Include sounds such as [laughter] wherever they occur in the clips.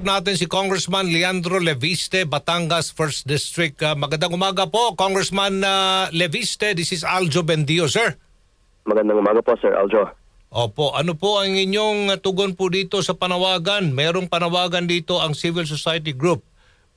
natin si Congressman Leandro Leviste, Batangas 1st District. Ah, magandang umaga po, Congressman ah, Leviste. This is Aljo Bendio, sir. Magandang umaga po, Sir Aljo. Opo, ano po ang inyong tugon po dito sa panawagan? Merong panawagan dito ang civil society group.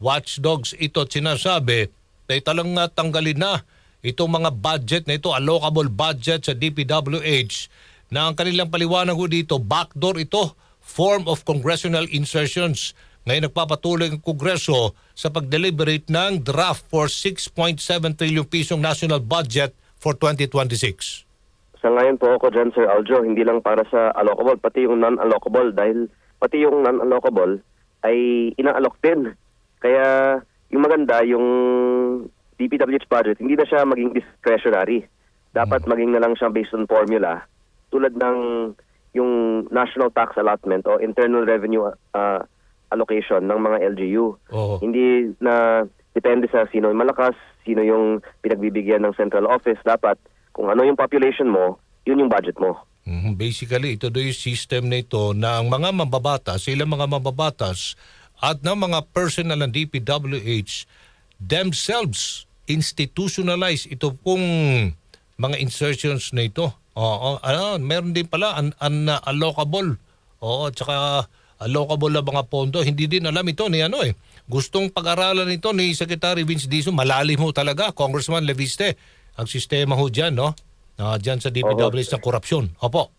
Watchdogs ito sinasabi na italang tanggalin na itong mga budget na ito, allocable budget sa DPWH na ang kanilang paliwanag ho dito, backdoor ito, form of congressional insertions. Ngayon nagpapatuloy ang Kongreso sa pag-deliberate ng draft for 6.7 trillion pisong national budget for 2026. Sa ngayon po ako dyan, Sir Aljo, hindi lang para sa allocable, pati yung non-allocable dahil pati yung non-allocable ay ina-alloc din. Kaya yung maganda, yung DPWH budget, hindi na siya maging discretionary. Dapat maging na lang siya based on formula. Tulad ng yung national tax allotment o internal revenue uh, allocation ng mga LGU. Oo. Hindi na depende sa sino yung malakas, sino yung pinagbibigyan ng central office. Dapat kung ano yung population mo, yun yung budget mo. Mhm, Basically, ito do yung system na ito na ang mga mababatas, sila mga mababatas at ng mga personnel ng DPWH themselves institutionalize ito pong mga insertions na ito. Oo, ano, meron din pala un- unallocable. Oo, at saka allocable na mga pondo. Hindi din alam ito ni ano eh. Gustong pag-aralan ito ni Secretary Vince Dizon. Malalim ho talaga, Congressman Leviste. Ang sistema ho dyan, no? Ah, dyan sa DPWH ng korupsyon. Opo.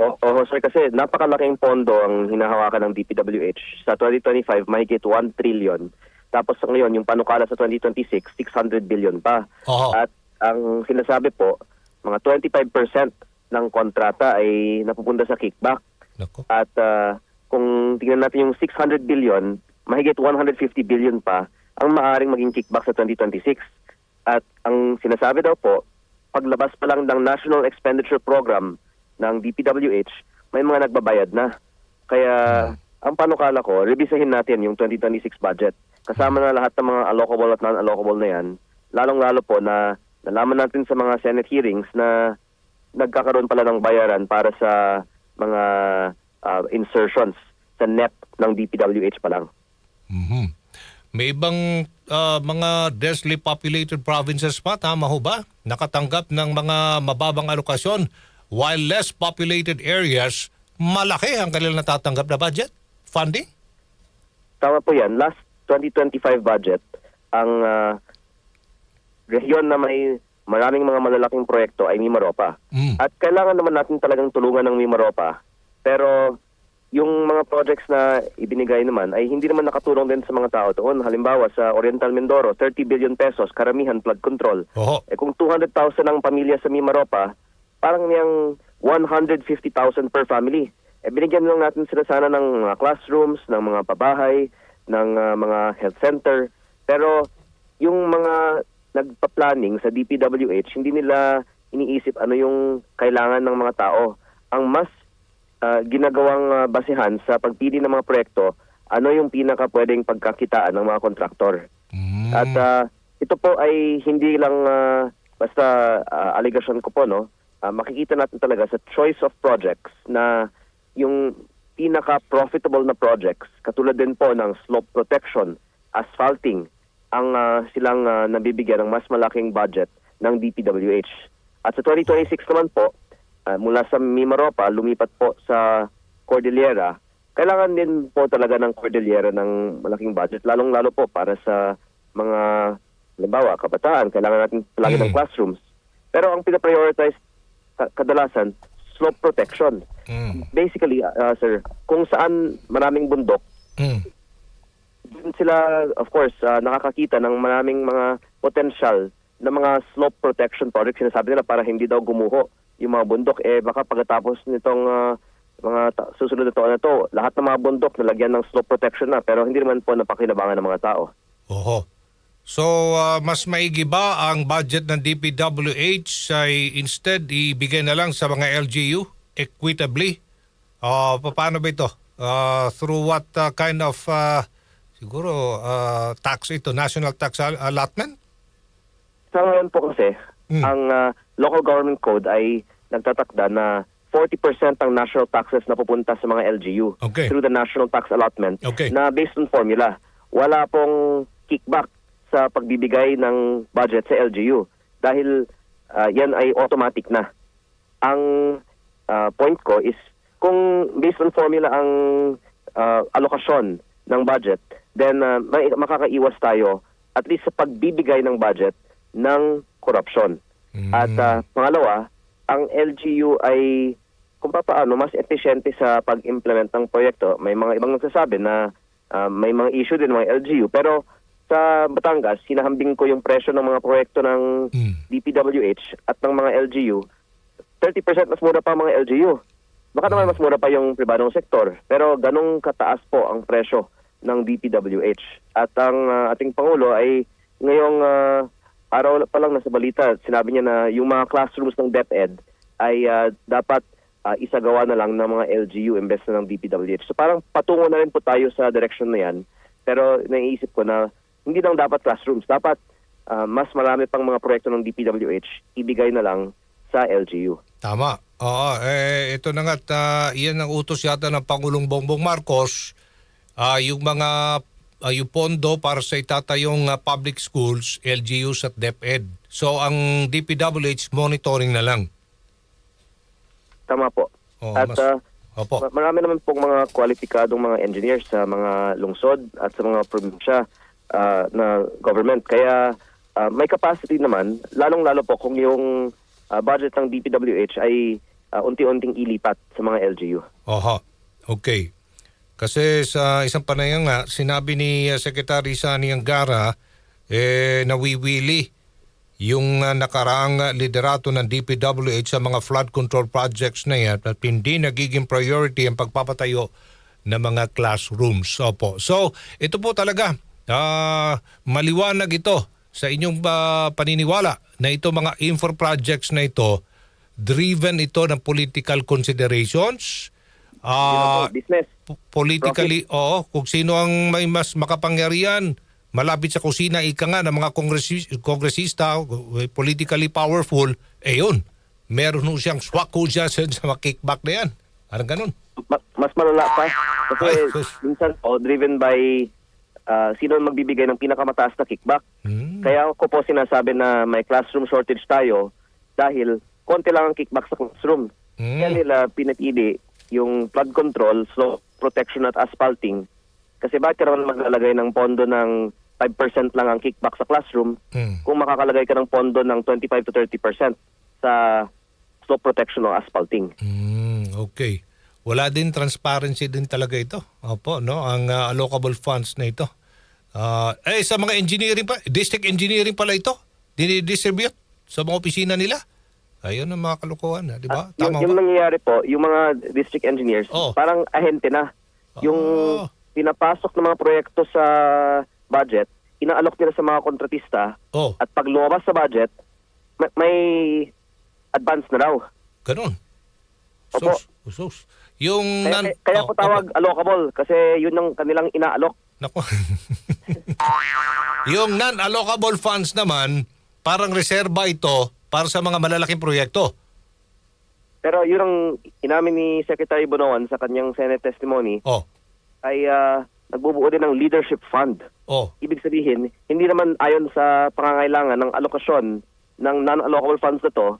Oo, oh, sir, kasi napakalaking pondo ang hinahawakan ng DPWH. Sa 2025, mahigit 1 trillion. Tapos ngayon, yung panukala sa 2026, 600 billion pa. Oo. At ang sinasabi po, mga 25% ng kontrata ay napupunta sa kickback. Nako. At ah, kung tingnan natin yung 600 billion, mahigit 150 billion pa ang maaring maging kickback sa 2026. At ang sinasabi daw po, paglabas pa lang ng National Expenditure Program ng DPWH, may mga nagbabayad na. Kaya ang panukala ko, revisahin natin yung 2026 budget. Kasama na lahat ng mga allocable at non-allocable na yan. Lalong-lalo po na nalaman natin sa mga Senate hearings na nagkakaroon pala ng bayaran para sa mga uh, insertions sa net ng DPWH pa lang. Mhm. May ibang ah, mga densely populated provinces pa, tama ho ba? Nakatanggap ng mga mababang alokasyon while less populated areas, malaki ang kanilang natatanggap na budget? Funding? Tama po yan. Last 2025 budget, ang uh, rehiyon na may maraming mga malalaking proyekto ay Mimaropa. Mm. At kailangan naman natin talagang tulungan ng Mimaropa. Pero yung mga projects na ibinigay naman ay hindi naman nakatulong din sa mga tao doon. Halimbawa sa Oriental Mindoro, 30 billion pesos, karamihan flood control. Oho. Eh kung 200,000 ang pamilya sa Mimaropa, parang niyang 150,000 per family. Eh binigyan lang natin sila sana ng mga classrooms, ng mga pabahay, ng ah, mga health center. Pero yung mga nagpa-planning sa DPWH, hindi nila iniisip ano yung kailangan ng mga tao. Ang mas ah, ginagawang ah, basihan sa pagpili ng mga proyekto, ano yung pinaka pwedeng pagkakitaan ng mga kontraktor. Mm. At ah, ito po ay hindi lang ah, basta ah, allegation ko po no. Ah, makikita natin talaga sa choice of projects na yung pinaka profitable na projects katulad din po ng slope protection, asphalting ang ah, silang ah, nabibigyan ng mas malaking budget ng DPWH. At sa 2026 naman po, ah, mula sa Mimaropa lumipat po sa Cordillera, kailangan din po talaga ng Cordillera ng malaking budget, lalong-lalo po para sa mga, halimbawa, kabataan, kailangan natin palagi ng Mm. classrooms. Pero ang pinaprioritize ka- kadalasan, slope protection. Mm. Basically, ah, sir, kung saan maraming bundok, Mm. Sila, of course, ah, nakakakita ng maraming mga potential na mga slope protection projects. Sinasabi nila para hindi daw gumuho yung mga bundok. Eh, baka pagkatapos nitong ah, mga susunod na taon na to, lahat ng mga bundok nalagyan ng slope protection na, pero hindi naman po napakilabangan ng mga tao. Oho. So, ah, mas maigi ba ang budget ng DPWH ay instead ibigay na lang sa mga LGU equitably? Pa- paano ba ito? Ah, through what ah, kind of ah, siguro ah, tax ito? National tax al- allotment? Sa ngayon po kasi, Mm. ang ah, local government code ay nagtatakda na 40% ng national taxes na pupunta sa mga LGU Okay. through the national tax allotment Okay. na based on formula. Wala pong kickback sa pagbibigay ng budget sa LGU dahil ah, yan ay automatic na. Ang ah, point ko is kung based on formula ang ah, alokasyon ng budget, then may- makakaiwas tayo at least sa pagbibigay ng budget ng korupsyon. At ah, pangalawa, ang LGU ay kung paano mas efficiente sa pag-implement ng proyekto. May mga ibang nagsasabi na ah, may mga issue din ng mga LGU pero sa Batangas, sinahambing ko yung presyo ng mga proyekto ng Mm. DPWH at ng mga LGU. 30% mas mura pa mga LGU. Baka naman mas mura pa yung pribadong sektor. Pero ganong kataas po ang presyo ng DPWH. At ang ah, ating Pangulo ay ngayong ah, araw pa lang nasa balita, sinabi niya na yung mga classrooms ng DepEd ay ah, dapat ah, isagawa na lang ng mga LGU imbes na ng DPWH. So parang patungo na rin po tayo sa direction na yan. Pero naiisip ko na hindi lang dapat classrooms. Dapat ah, mas marami pang mga proyekto ng DPWH ibigay na lang sa LGU. Tama. Oo, eh, ito na nga, ah, iyan ang utos yata ng Pangulong Bongbong Marcos, ah, yung mga ah, yung pondo para sa itatayong ah, public schools, LGUs at DepEd. So ang DPWH monitoring na lang. Tama po. Oo, At mas- ah, Opo. ma- marami naman pong mga kwalipikadong mga engineers sa mga lungsod at sa mga probinsya ah, na government. Kaya ah, may capacity naman, lalong-lalo po kung yung ah, budget ng DPWH ay ah, unti-unting ilipat sa mga LGU. Oho. Okay. Kasi sa isang panayang nga, sinabi ni uh, Secretary Sani Angara, eh, nawiwili yung uh, nakaraang uh, liderato ng DPWH sa mga flood control projects na yan at hindi nagiging priority ang pagpapatayo ng mga classrooms. Opo. So, ito po talaga, ah, maliwanag ito sa inyong ah, paniniwala na ito mga infra projects na ito, driven ito ng political considerations, Na ah, business. po- politically, oo, kung sino ang may mas makapangyarihan, malapit sa kusina, ika nga ng mga kongresi- kongresista, eh, politically powerful, eh yun, meron ho siyang swako dyan [laughs] sa, sa mga kickback na yan. Parang ganun. Ma- mas malala pa. Kasi Ay, sus. minsan po, driven by ah, sino ang magbibigay ng pinakamataas na kickback. Hmm. Kaya ko po sinasabi na may classroom shortage tayo dahil konti lang ang kickback sa classroom. Hmm. Kaya nila pinipili yung flood control, slope protection at asphalting. Kasi bakit ka naman maglalagay ng pondo ng 5% lang ang kickback sa classroom Hmm. kung makakalagay ka ng pondo ng 25 to 30% sa slope protection o asphalting. Hmm, okay. Wala din transparency din talaga ito. Opo, no? Ang ah, allocable funds na ito. Ah, eh, sa mga engineering pa, district engineering pala ito. Dinidistribute sa mga opisina nila. Ayun ang mga kalokohan, ah, di ba? Ah, yung, Tama yung ba? nangyayari po, yung mga district engineers, Oh. parang ahente na. Yung Oh. pinapasok ng mga proyekto sa budget, inaalok nila sa mga kontratista Oh, at pag lumabas sa budget, may, may advance na raw. ganun. Opo. Sus, sus. Yung Kaya, nan- kaya oh, po tawag allocable kasi yun ang kanilang inaalok. Nako. [laughs] yung non-allocable funds naman, parang reserba ito para sa mga malalaking proyekto. Pero yun ang inamin ni Secretary Bonoan sa kanyang Senate testimony Oh, ay ah, nagbubuo din ng leadership fund. oh, Ibig sabihin, hindi naman ayon sa pangangailangan ng alokasyon ng non-allocable funds na to,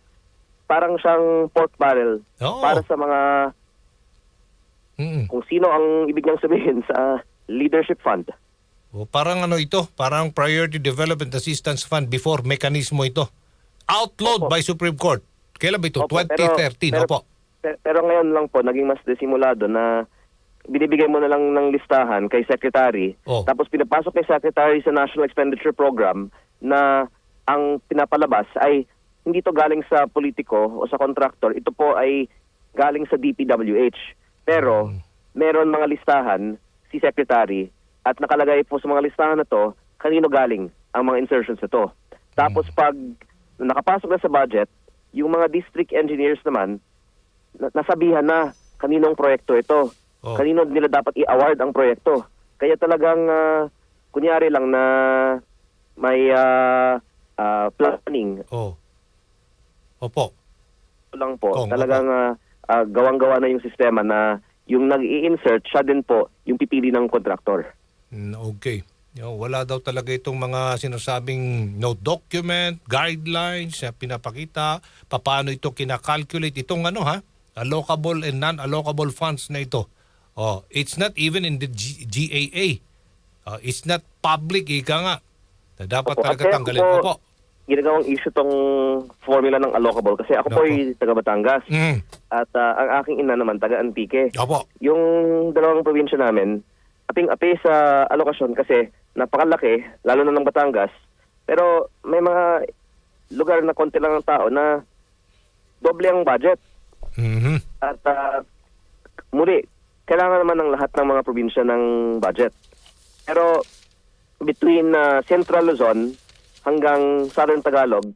parang siyang pork barrel Oo. para sa mga mm kung sino ang ibig niyang sabihin sa leadership fund. O, parang ano ito, parang Priority Development Assistance Fund before mekanismo ito. Outlawed Opo. by Supreme Court. Kailan ba ito? Opo, pero- 2013, pero, opo. Pero, pero ngayon lang po, naging mas desimulado na binibigay mo na lang ng listahan kay Secretary, Oh. tapos pinapasok kay Secretary sa National Expenditure Program na ang pinapalabas ay hindi to galing sa politiko o sa contractor, ito po ay galing sa DPWH. Pero Hmm. meron mga listahan si Secretary at nakalagay po sa mga listahan na to kanino galing ang mga insertions na to. Tapos Hmm. Pag nakapasok na sa budget, yung mga district engineers naman, na- nasabihan na kaninong proyekto ito. Oh. Kanino nila dapat i-award ang proyekto. Kaya talagang, ah, kunyari lang na may ah, ah, planning Oh. Opo. lang po. Oh, talagang ah, ah, gawang-gawa na yung sistema na yung nag-i-insert, siya din po yung pipili ng contractor. Mm, Okay. Yo, wala daw talaga itong mga sinasabing no document, guidelines, na pinapakita, paano ito kinakalculate. Itong ano ha, allocable and non-allocable funds na ito. Oh, it's not even in the G- GAA. Oh, it's not public, ika nga. Na dapat Opo, talaga tanggalin. po, Opo. ginagawang issue tong formula ng allocable kasi ako po ay taga Batangas Mm. at ah, ang aking ina naman taga Antique. Opo. Yung dalawang probinsya namin, aping-api sa alokasyon kasi napakalaki, lalo na ng Batangas. Pero may mga lugar na konti lang ang tao na doble ang budget. Mhm. At ah, muli, kailangan naman ng lahat ng mga probinsya ng budget. Pero between ah, Central Luzon hanggang Southern Tagalog,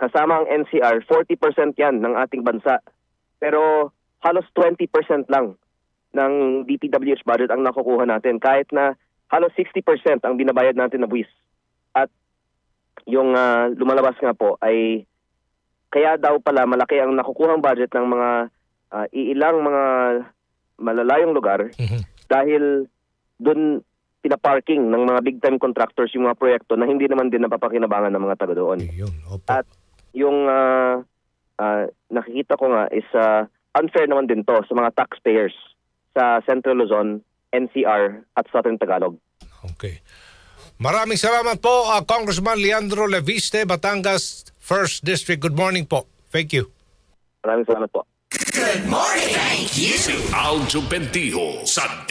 kasama ang NCR, 40% yan ng ating bansa. Pero halos 20% lang ng DPWH budget ang nakukuha natin. Kahit na halos 60% ang binabayad natin na buwis. At yung ah, lumalabas nga po ay kaya daw pala malaki ang nakukuhang budget ng mga ah, iilang mga malalayong lugar Mhm. dahil doon pinaparking ng mga big time contractors yung mga proyekto na hindi naman din napapakinabangan ng mga taga doon. Yun, opo. At yung ah, ah, nakikita ko nga is ah, unfair naman din to sa mga taxpayers sa Central Luzon, NCR at Southern Tagalog. Okay. Maraming salamat po, ah, Congressman Leandro Leviste, Batangas, 1st District. Good morning po. Thank you. Maraming salamat po. Si Aljo Bendijo sa